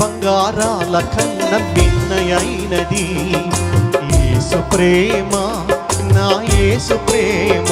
బంగారాల కన్న భిన్నయైనది. ఏసు ప్రేమ నా ఏసు ప్రేమ.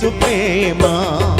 suprema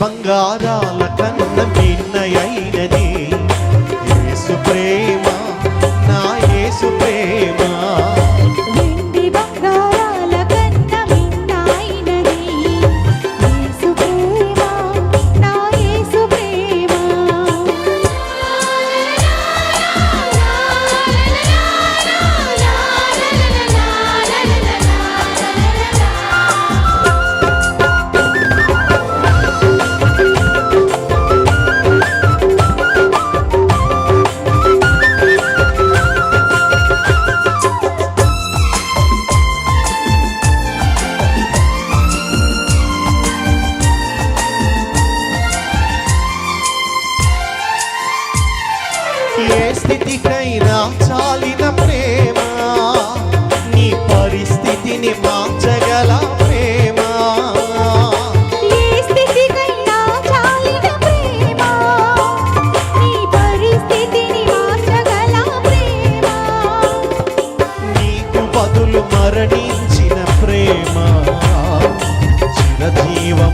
బంగారాల కన్న భిన్నయైనది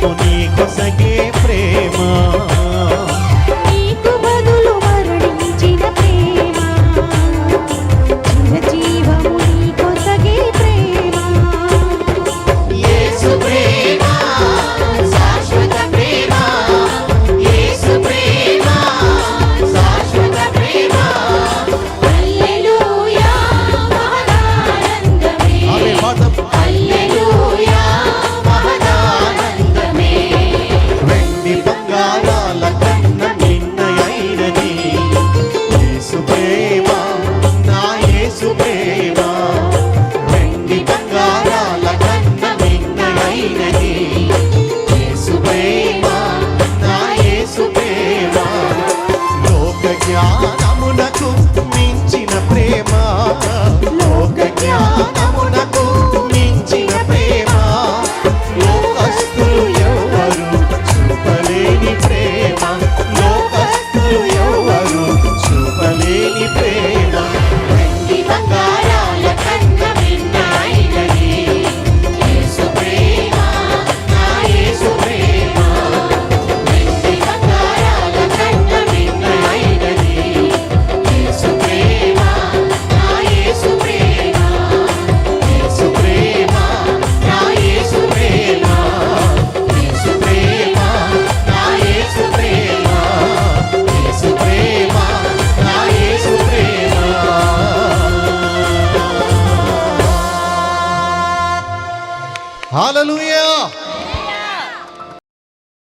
bonito, sangue.